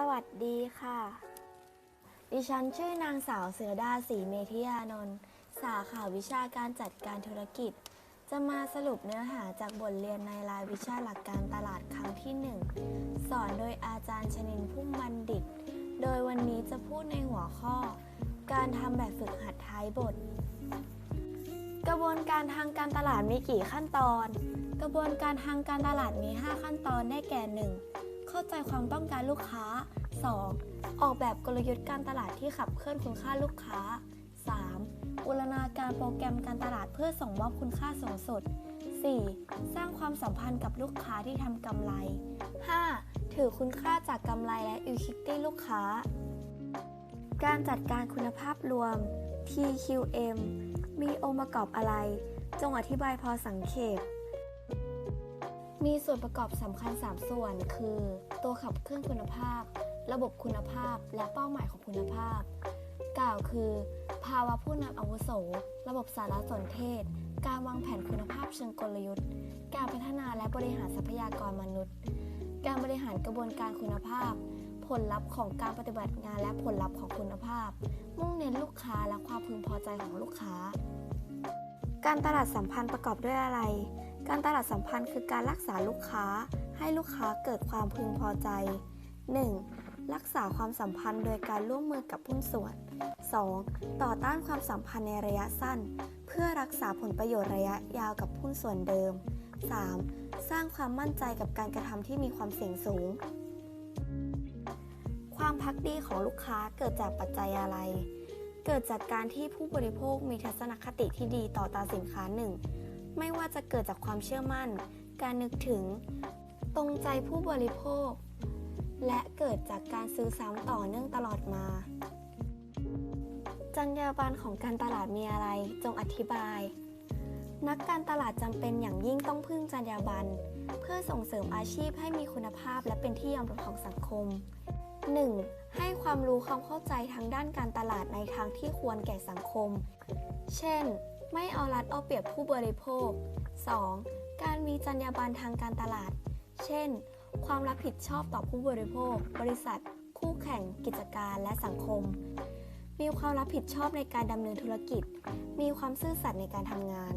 สวัสดีค่ะ ดิฉันชื่อนางสาวเสือดาศรีเมธิยานนท์ สาขาวิชาการจัดการธุรกิจ จะมาสรุปเนื้อหาจากบทเรียนในรายวิชาหลักการตลาดครั้งที่ 1 สอนโดยอาจารย์ชนินพุ่มบัณฑิต โดยวันนี้จะพูดในหัวข้อ การทำแบบฝึกหัดท้ายบท กระบวนการทางการตลาดมีกี่ขั้นตอน กระบวนการทางการตลาดมี 5 ขั้นตอนได้แก่ 1. เข้าใจความต้องการลูกค้า 2. ออกแบบกลยุทธ์การตลาดที่ขับเคลื่อนคุณค่าลูกค้า 3. บูรณาการโปรแกรมการตลาดเพื่อส่งมอบคุณค่าสูงสุด 4. สร้างความสัมพันธ์กับลูกค้าที่ทำกำไร 5. ถือคุณค่าจากกำไรและ equity ลูกค้า การจัดการคุณภาพรวม TQM มีองค์ประกอบอะไร จงอธิบายพอสังเขป มีส่วนประกอบสำคัญ 3 ส่วน คือ ตัวขับเคลื่อนคุณภาพ ระบบคุณภาพ และเป้าหมายของคุณภาพ กล่าวคือ ภาวะผู้นำอาวุโส ระบบสารสนเทศ การวางแผนคุณภาพเชิงกลยุทธ์ การพัฒนาและบริหารทรัพยากรมนุษย์ การบริหารกระบวนการคุณภาพ ผลลัพธ์ของการปฏิบัติงานและผลลัพธ์ของคุณภาพ มุ่งเน้นลูกค้าและความพึงพอใจของลูกค้า การตลาดสัมพันธ์ประกอบด้วยอะไร การตลาดสัมพันธ์คือการรักษาลูกค้าให้ลูกค้าเกิดความพึงพอใจ 1. รักษาความสัมพันธ์โดยการร่วมมือกับหุ้นส่วน 2. ต่อต้านความสัมพันธ์ในระยะสั้น เพื่อรักษาผลประโยชน์ระยะยาวกับหุ้นส่วนเดิม 3. สร้างความมั่นใจกับการกระทำที่มีความเสี่ยงสูง ความพักดีของลูกค้าเกิดจากปัจจัยอะไร เกิดจากการที่ผู้บริโภคมีทัศนคติที่ดีต่อตราสินค้าหนึ่ง ไม่ว่าจะเกิดจากความเชื่อมั่น การนึกถึง ตรงใจผู้บริโภค และเกิดจากการซื้อซ้ำต่อเนื่องตลอดมา จรรยาบรรณของการตลาดมีอะไร จงอธิบาย นักการตลาดจำเป็นอย่างยิ่งต้องพึ่งจรรยาบรรณเพื่อส่งเสริมอาชีพให้มีคุณภาพและเป็นที่ยอมรับของสังคม 1. ให้ความรู้ความเข้าใจทางด้านการตลาดในทางที่ควรแก่สังคม เช่น ไม่เอารัดเอาเปรียบผู้บริโภค 2. การมีจรรยาบรรณทางการตลาด เช่น ความรับผิดชอบต่อผู้บริโภค บริษัท คู่แข่ง กิจการและสังคม มีความรับผิดชอบในการดำเนินธุรกิจ มีความซื่อสัตย์ในการทำงาน